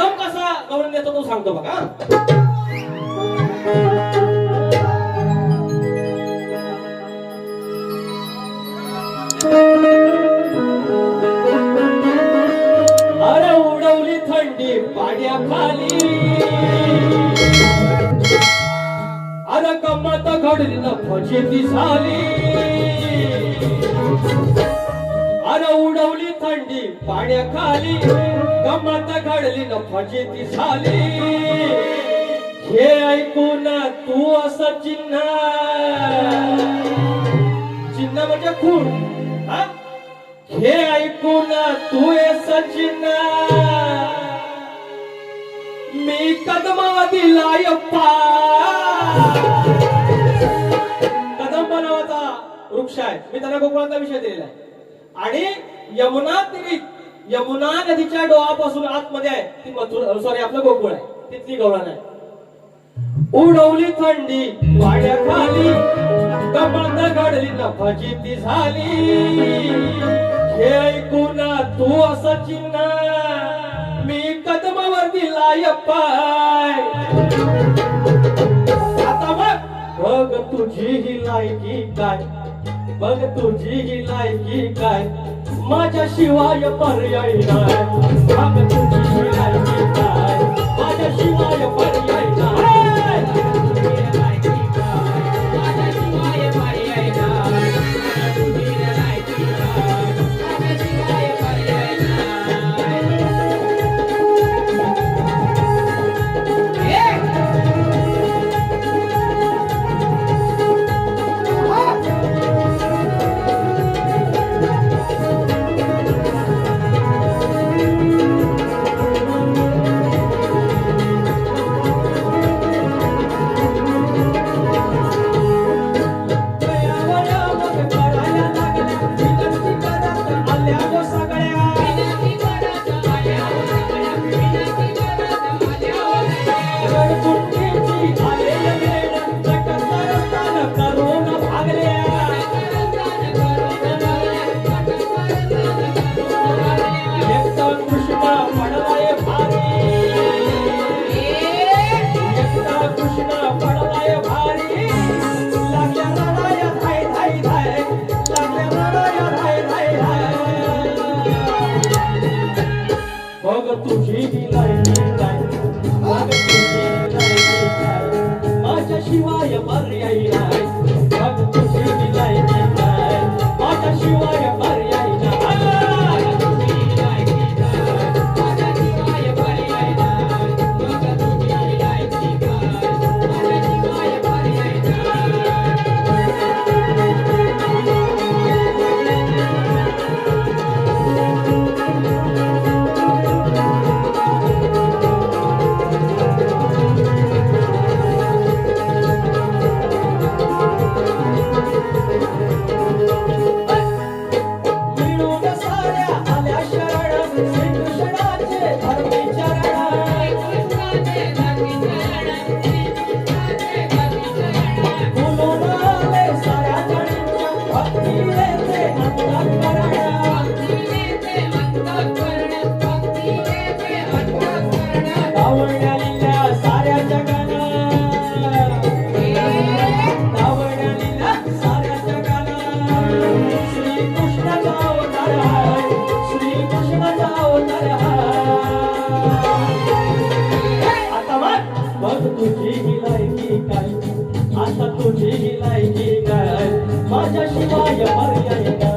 आता कसा गवळण देतो तो सांगतो बघा अरे उडवली थंडी अरे घडली न फजेती झाली. अरे उडवली थंडी पाण्याखाली गमत घडली न फजेती झाली हे ऐकून तू असं चिन्ह. चिन्ह म्हणजे खूण हे? ऐकून तू असं चिन्ह. मी कदमा दिलाय कदम बनावाचा वृक्ष आहे मी त्यांना गोकुळाचा विषय दिलेला आहे. आणि यमुना तिरी यमुना नदीच्या डोळापासून आतमध्ये आहे. ती मथुरा सॉरी आपलं गोकुळ आहे. तिथली गवळण आहे. उडवली थंडी वाड्याखाली कमळत घडली नफाची ती झाली. हे ऐकून तू असं चिन्ह मी कदमावर दिला पाय आता बघ बघ तुझी ही लायकी काय. बघ तुझी ही लायकी काय? माझ्या शिवाय पर्याय नाही. बघ तुझी ही लायकी काय? माझ्या शिवाय पर्याय तुझी ही माझ्या शिवाय पर्याय काय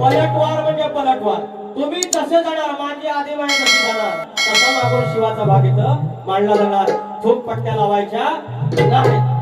पलटवार म्हणजे पलटवार. तुम्ही तसे जाणार माझी आधी माहिती कशी जाणार. तसा मागून शिवाचा भाग इथं मांडला जाणार. थोप पट्ट्या लावायच्या नाही.